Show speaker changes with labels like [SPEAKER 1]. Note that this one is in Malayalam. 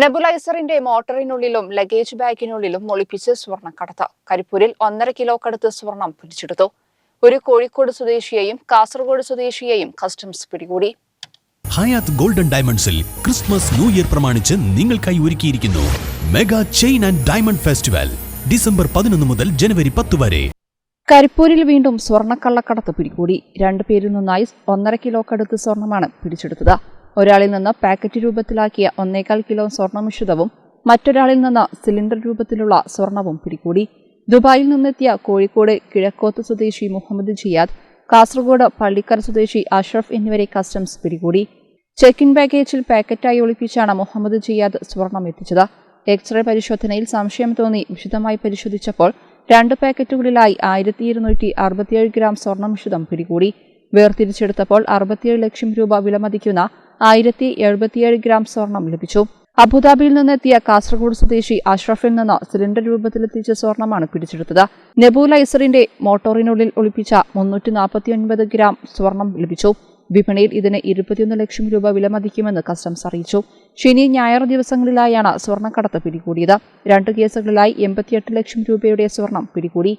[SPEAKER 1] നെബുലൈസറിന്റെ മോട്ടറിനുള്ളിലും ലഗേജ് ബാഗിനുള്ളിലും ഒളിപ്പിച്ച് സ്വർണക്കടത്ത് കരിപ്പൂരിൽ ഒന്നര കിലോ കടുത്ത് സ്വർണം പിടിച്ചെടുത്തു. ഒരു കോഴിക്കോട് സ്വദേശിയെയും കാസർഗോഡ് സ്വദേശിയെയും കസ്റ്റംസ് പിടികൂടി.
[SPEAKER 2] ഹയാത്ത് ഗോൾഡൻ ഡയമണ്ട്സിൽ ക്രിസ്മസ് ന്യൂ ഇയർ പ്രമാണിച്ച് നിങ്ങൾക്കായി ഒരുക്കിയിരിക്കുന്നു mega chain and diamond festival December പതിനൊന്ന് മുതൽ ജനുവരി പത്ത് വരെ.
[SPEAKER 1] കരിപ്പൂരിൽ വീണ്ടും സ്വർണക്കള്ളക്കടത്ത് പിടികൂടി. രണ്ടു പേരിൽ നിന്നായി ഒന്നര കിലോ കടുത്ത് സ്വർണമാണ് പിടിച്ചെടുത്തത്. ഒരാളിൽ നിന്ന് പാക്കറ്റ് രൂപത്തിലാക്കിയ ഒന്നേകാൽ കിലോ സ്വർണമിശ്രിതവും മറ്റൊരാളിൽ നിന്ന് സിലിണ്ടർ രൂപത്തിലുള്ള സ്വർണവും പിടികൂടി. ദുബായിൽ നിന്നെത്തിയ കോഴിക്കോട് കിഴക്കോത്ത് സ്വദേശി മുഹമ്മദ് ജിയാദ് കാസർഗോഡ് പള്ളിക്കര സ്വദേശി അഷ്റഫ് എന്നിവരെ കസ്റ്റംസ് പിടികൂടി. ചെക്ക് ഇൻ ബാഗേജിൽ പാക്കറ്റായി ഒളിപ്പിച്ചാണ് മുഹമ്മദ് ജിയാദ് സ്വർണം എത്തിച്ചത്. എക്സ്റേ പരിശോധനയിൽ സംശയം തോന്നി വിശദമായി പരിശോധിച്ചപ്പോൾ രണ്ട് പാക്കറ്റുകളിലായി ആയിരത്തി ഇരുന്നൂറ്റി അറുപത്തിയേഴ് ഗ്രാം സ്വർണമിശ്രിതം പിടികൂടി. വേർതിരിച്ചെടുത്തപ്പോൾ അറുപത്തിയേഴ് ലക്ഷം രൂപ വിലമതിക്കുന്ന ആയിരത്തി എഴുപത്തിയേഴ് ഗ്രാം സ്വർണം ലഭിച്ചു. അബുദാബിയിൽ നിന്നെത്തിയ കാസർഗോഡ് സ്വദേശി അഷ്റഫിൽ നിന്ന് സിലിണ്ടർ രൂപത്തിലെത്തിച്ച സ്വർണമാണ് പിടിച്ചെടുത്തത്. നെബൂല ഇസറിന്റെ മോട്ടോറിനുള്ളിൽ ഒളിപ്പിച്ച മുന്നൂറ്റി നാൽപ്പത്തിയൊൻപത് ഗ്രാം സ്വർണം ലഭിച്ചു. വിപണിയിൽ ഇതിന് ഇരുപത്തിയൊന്ന് ലക്ഷം രൂപ വിലമതിക്കുമെന്ന് കസ്റ്റംസ് അറിയിച്ചു. ശനി ഞായർ ദിവസങ്ങളിലായാണ് സ്വർണക്കടത്ത് പിടികൂടിയത്. രണ്ട് കേസുകളിലായി എൺപത്തിയെട്ട് ലക്ഷം രൂപയുടെ സ്വർണം പിടികൂടി.